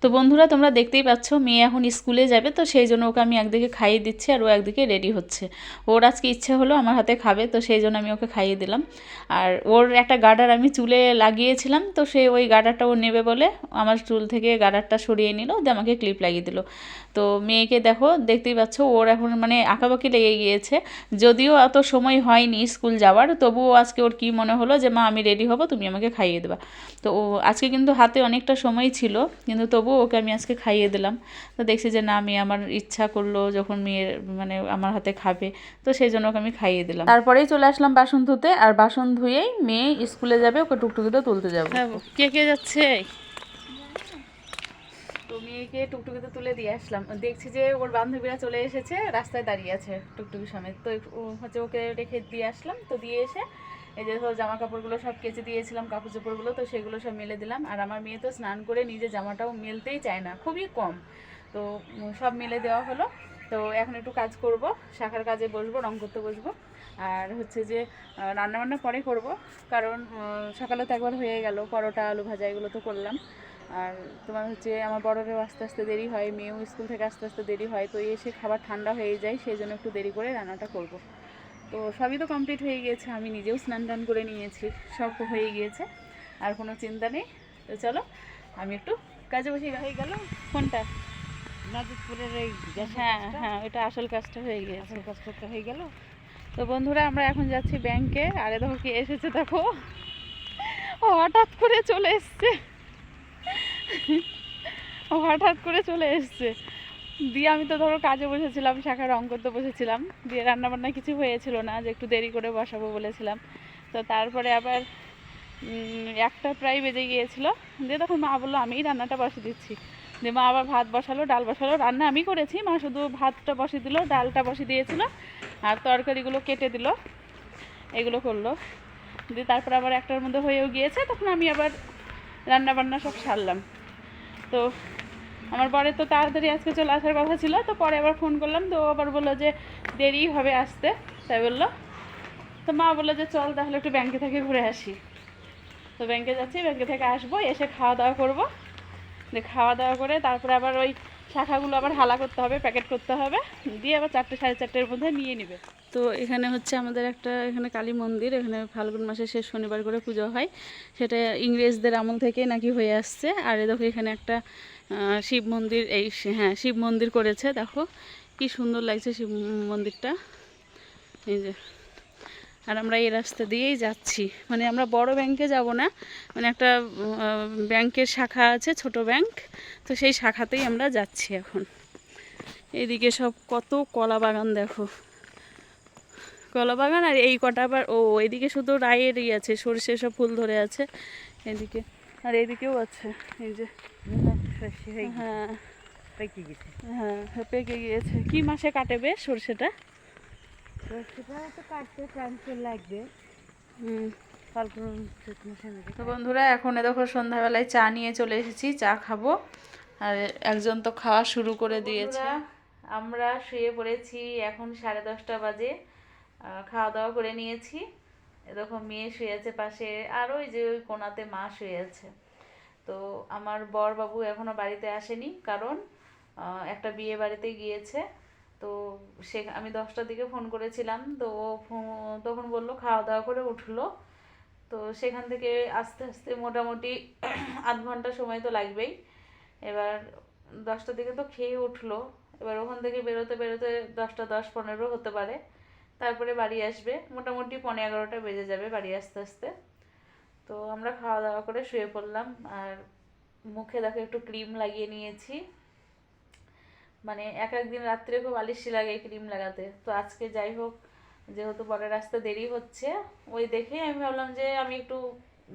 তো বন্ধুরা, তোমরা দেখতেই পাচ্ছ, মেয়ে এখন স্কুলে যাবে, তো সেই জন্য ওকে আমি একদিকে খাইয়ে দিচ্ছি আর ও একদিকে রেডি হচ্ছে। ওর আজকে ইচ্ছে হলো আমার হাতে খাবে, তো সেই জন্য আমি ওকে খাইয়ে দিলাম। আর ওর একটা গার্ডার আমি চুলে লাগিয়েছিলাম, তো সে ওই গার্ডারটা ও নেবে বলে আমার চুল থেকে গার্ডারটা সরিয়ে নিল, দিয়ে আমাকে ক্লিপ লাগিয়ে দিল। তো মেয়েকে দেখো, দেখতেই পাচ্ছ, ওর এখন মানে আঁকাবাকি লেগে গিয়েছে। যদিও অত সময় হয়নি স্কুল যাওয়ার, তবুও আজকে ওর কি মনে হলো যে, মা, আমি রেডি হব, তুমি আমাকে খাইয়ে দেবা। তো ও আজকে কিন্তু হাতে অনেকটা সময় ছিল, কিন্তু তবুও ওকে আমি আজকে খাইয়ে দিলাম। তো দেখছি যে না আমি আমার ইচ্ছা করল যখন মেয়ের মানে আমার হাতে খাবে তো সেই জন্য ওকে আমি খাইয়ে দিলাম। তারপরেই চলে আসলাম বাসন ধুতে আর বাসন ধুয়েই মেয়ে স্কুলে যাবে ওকে টুকটুকিতে তুলতে যাব। কে কে যাচ্ছে? তো মেয়েকে টুকটুকিতে তুলে দিয়ে আসলাম। দেখছি যে ওর বান্ধবীরা চলে এসেছে রাস্তায় দাঁড়িয়ে আছে টুকটুকি সমেত। তো ও হচ্ছে ওকে রেখে দিয়ে আসলাম। তো দিয়ে এসে এই যে জামা কাপড়গুলো সব কেচে দিয়েছিলাম কাপড় চোপড়গুলো তো সেগুলো সব মেলে দিলাম। আর আমার মেয়ে তো স্নান করে নিজে জামাটাও মেলতেই চায় না, খুবই কম। তো সব মেলে দেওয়া হলো। তো এখন একটু কাজ করব, শাখার কাজে বসবো, রং করতে বসবো। আর হচ্ছে যে রান্নাবান্না পরে করব, কারণ সকালে তো একবার হয়ে গেল, পরোটা, আলু ভাজা, এগুলো তো করলাম। আর তোমার হচ্ছে, আমার বড়রেও আস্তে আস্তে দেরি হয়, মেয়েও স্কুল থেকে আস্তে আস্তে দেরি হয়, তো এসে খাবার ঠান্ডা হয়ে যায়, সেই জন্য একটু দেরি করে রান্নাটা করব। তো সবই তো কমপ্লিট হয়ে গিয়েছে আমি নিজেও স্নান টান করে নিয়েছি সব হয়ে গিয়েছে আর কোনো চিন্তা নেই। তো চলো আমি একটু কাজে বসে হয়ে গেল কোনটা নাজিদপুরের এই হ্যাঁ হ্যাঁ এটা আসল কাজটা হয়ে গিয়েছে। আসল কাজ করতে হয়ে গেল? তো বন্ধুরা আমরা এখন যাচ্ছি ব্যাংকে আরে দেখো কি এসেছে দেখো। ও হঠাৎ করে চলে এসছে। ও হঠাৎ করে চলে এসছে। দিয়ে আমি তো ধরো কাজে বসেছিলাম শাখা রং করতে বসেছিলাম। দিয়ে রান্না বান্না কিছু হয়েছিল না, যে একটু দেরি করে বসাবো বলেছিলাম। তো তারপরে আবার একটা প্রায় বেজে গিয়েছিল। দিয়ে তখন মা বলল, আমিই রান্নাটা বসিয়ে দিচ্ছি। দিয়ে মা আবার ভাত বসালো, ডাল বসালো। রান্না আমি করেছি, মা শুধু ভাতটা বসিয়ে দিল, ডালটা বসিয়ে দিয়েছিল, আর তরকারিগুলো কেটে দিল, এগুলো করল। দিয়ে তারপর আবার একটার মধ্যে হয়েও গিয়েছে, তখন আমি আবার রান্না বান্না সব সারলাম। তো আমার পরে তো তাড়াতাড়ি আজকে চলে আসার কথা ছিল, তো পরে আবার ফোন করলাম, তো আবার বলল যে দেরি হবে আসতে, তাই বলল। তো মা বলল যে চল তাহলে একটু ব্যাংকে থেকে ঘুরে আসি। তো ব্যাংকে যাচ্ছি ব্যাংকে থেকে আসব, এসে খাওয়া দাওয়া করব। খাওয়া দাওয়া করে তারপরে আবার ওই শাখাগুলো আবার হালা করতে হবে, প্যাকেট করতে হবে, দিয়ে আবার চারটে, সাড়ে চারটের মধ্যে নিয়ে নেবে। তো এখানে হচ্ছে আমাদের একটা, এখানে কালী মন্দির, এখানে ফাল্গুন মাসে শেষ শনিবার করে পুজো হয়। সেটা ইংরেজদের আমল থেকে নাকি হয়ে আসছে। আর এ দেখো এখানে একটা শিব মন্দির, এই হ্যাঁ শিব মন্দির করেছে। দেখো কি সুন্দর লাগছে শিব মন্দিরটা। এই যে আর আমরা এই রাস্তা দিয়েই যাচ্ছি। মানে আমরা বড় ব্যাংকে যাব না মানে একটা ব্যাংকের শাখা আছে ছোট ব্যাংক তো সেই শাখাতেই আমরা যাচ্ছি এখন। এদিকে সব কত কলা বাগান দেখো। কলা বাগান আর এই কটা আবার ও এদিকে শুধু রায়েরই আছে সরষে সব ফুল ধরে আছে এদিকে আর এদিকেও আছে এই যে। হ্যাঁ। হ্যাঁ পেকে গিয়েছে। কি মাসে কাটেবে সরষেটা? তো বন্ধুরা এখন দেখো সন্ধ্যাবেলায় চা নিয়ে চলে এসেছি চা খাব। আর একজন তো খাওয়া শুরু করে দিয়েছে। আমরা শুয়ে পড়েছি এখন সাড়ে দশটা বাজে। খাওয়া দাওয়া করে নিয়েছি। এ দেখো মেয়ে শুয়ে আছে পাশে আর ওই যে ওই কোনাতে মা শুয়ে আছে। তো আমার বর বাবু এখনও বাড়িতে আসেনি কারণ একটা বিয়ে বাড়িতে গিয়েছে। তো সে আমি দশটার দিকে ফোন করেছিলাম, তো ও তখন বলল খাওয়া দাওয়া করে উঠল। তো সেখান থেকে আস্তে আস্তে মোটামুটি আধ ঘণ্টা সময় তো লাগবেই। এবার দশটার দিকে তো খেয়ে উঠল। এবার ওখান থেকে বেরোতে বেরোতে দশটা দশ পনেরো হতে পারে। তারপরে বাড়ি আসবে। মোটামুটি পনে এগারোটা বেজে যাবে বাড়ি আসতে আসতে। তো আমরা খাওয়া দাওয়া করে শুয়ে পড়লাম। আর মুখে দেখো একটু ক্রিম লাগিয়ে নিয়েছি। মানে এক একদিন রাত্রে খুব আলিশি লাগে ক্রিম লাগাতে। তো আজকে যাই হোক, যেহেতু পরের রাস্তা দেরি হচ্ছে, ওই দেখে আমি ভাবলাম যে আমি একটু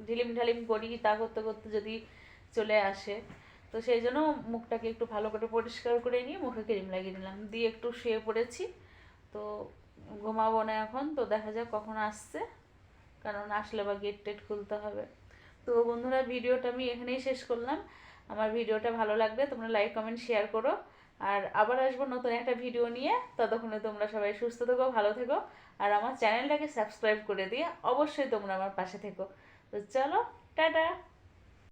ঢিলিম ঢালিম করি, তা করতে করতে যদি চলে আসে। তো সেই জন্য মুখটাকে একটু ভালো করে পরিষ্কার করে নিয়ে মুখে ক্রিম লাগিয়ে নিলাম। দিয়ে একটু শুয়ে পড়েছি। তো ঘুমাবো না এখন, তো দেখা যাক কখন আসছে, কারণ আসলে বা গেট টেট খুলতে হবে। তো বন্ধুরা, ভিডিওটা আমি এখানেই শেষ করলাম। আমার ভিডিওটা ভালো লাগবে তোমরা লাইক কমেন্ট শেয়ার করো। আর আবার আসব নতুন একটা ভিডিও নিয়ে। ততক্ষণে তোমরা সবাই সুস্থ থেকো, ভালো থেকো। আর আমার চ্যানেলটাকে সাবস্ক্রাইব করে দিয়ে অবশ্যই তোমরা আমার পাশে থেকো। তো চলো, টাটা!